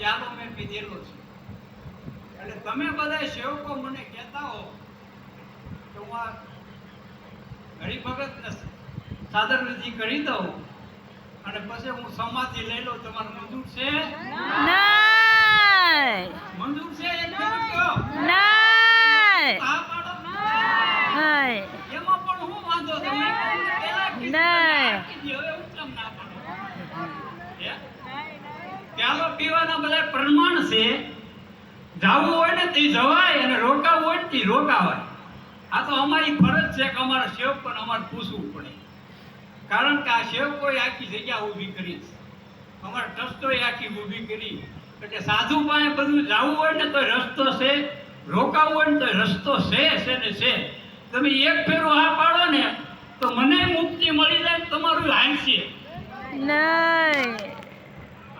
પ્યાલો મેં પીધેલો છે. એટલે તમે બધા સેવકો મને કહેતા હો કે હું આ હરિભગત ને સાદર વિધિ કરી દઉં અને પછી હું સમાધિ લઈ લઉં, તમારું મંજૂર છે? નહીં મંજૂર છે એક ફેરું કહો નહીં હા પાડો નહીં એમાં પણ હું વાંધો તમે પહેલા કીધું નહીં. આપી દ્યો, હવે હું કેમ ના પાડું? હે? પ્યાલો બધા પ્રમાણ છે. જવું હોય ને તે જવાય અને રોકાવું હોય ને તે રોકાવાય. આ તો અમારી ફરજ છે કે અમારા સેવકોને અમારે પૂછવું પડે. કારણ કે આ સેવકોએ આખી જગ્યા ઊભી કરી છે. અમારા ટ્રસ્ટોએ આખી ઊભી કરી. એટલે સાધુ પાસે બધું જવું હોય ને તો રસ્તો છે, રોકાવું હોય ને તો રસ્તો છે છે ને છે. તમે એક ફેરો આ પાડો ને તો મને મુક્તિ મળી જાય તમારું હાલશે નહીં.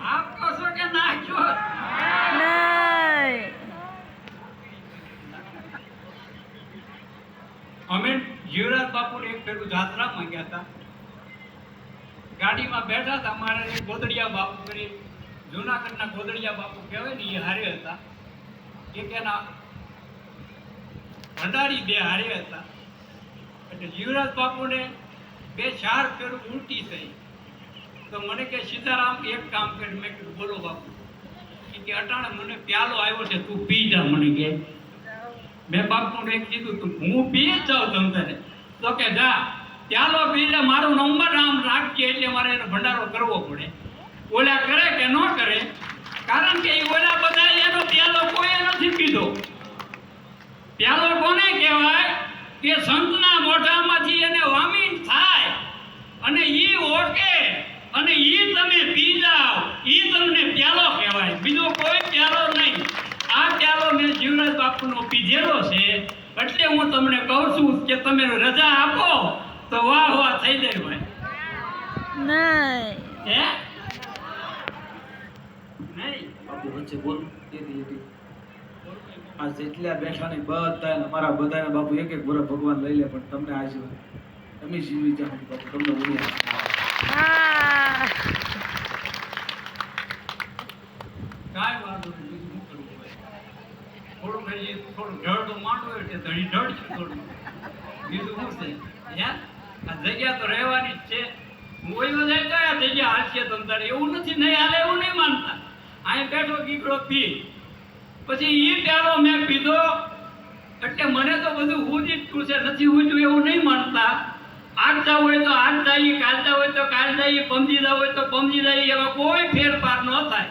આપ છો કે ના કહો? અમે જીવરાજ બાપુને એક ફેરું જાત્રામાં ગયા હતા. ગાડીમાં બેઠા હતા અમારે ગોદડિયા બાપુ કરી જુનાગઢના ગોદડિયા બાપુ કહેવાય ને એ હારે હતા. એક એના ભંડારી બે હારે હતા. એટલે જીવરાજ બાપુને બે ચાર ફેરું ઉલટી થઈ. તો મને કે, સીતારામ, એક કામ કરી. મેં કીધું, બોલો બાપુ. કે, અટાણે મને પ્યાલો આવ્યો છે, તું પી જા. મને કે, મેં બાપુને કીધું, તું, હું પી જાઉં તમ તને. તો કે, જા, પ્યાલો પી લે મારો નંબર આમ રાખજે, એટલે મારે એનો ભંડારો કરવો પડે. ઓલા કરે કે ન કરે? કારણ કે એ ઓલા બધા એનો પ્યાલો કોઈએ નથી પીધો. પ્યાલો કોને કહેવાય? કે સંતના મોઢામાંથી એને વામીન થાય અને એ ઓકે અને એ તમે પી જાઓ એ તમને પ્યાલો કહેવાય. બીજો કોઈ પ્યાલો નહીં. આ પ્યાલો મેં જીવરાજ બાપુનો પીધેલો છે એટલે હું તમને કહું છું કે તમે રજા આપો તો વાહ વાહ થઈ જાય ભાઈ. નહીં. હે? નહીં. બાપુ વચ્ચે બોલ. એથી એથી આ જેટલા બેઠા ને બધા અમારા બધાને બાપુ એક એક વર્ષ ભગવાન લઈ લે પણ તમને આ તમે જીવી જાઓ બાપુ. તમને ઉડી હા કાંઈ વાંધો નહીં બીજું શું કરવું હોય થોડું ખાલી થોડું ઢળ તો માંડવું એટલે ધણી ઢળ છે થોડું બીજું શું છે? હે? આ જગ્યા તો રહેવાની જ છે. હું ઓય કયા જગ્યા હાલશે તમ એવું નથી, નહીં હાલે, એવું નહીં માનતા. અહીં બેઠો કીકડો પી. પછી ઈ પ્યાલો મેં પીધો. એટલે મને તો બધું ઉદિતતું છે, નથી ઉજ્યું એવું નહીં માનતા. આગતા હોય તો આગ જાય કાલતા હોય તો કાલ જાય પમજી હોય તો પમજી જાય એમાં કોઈ ફેરફાર ન થાય.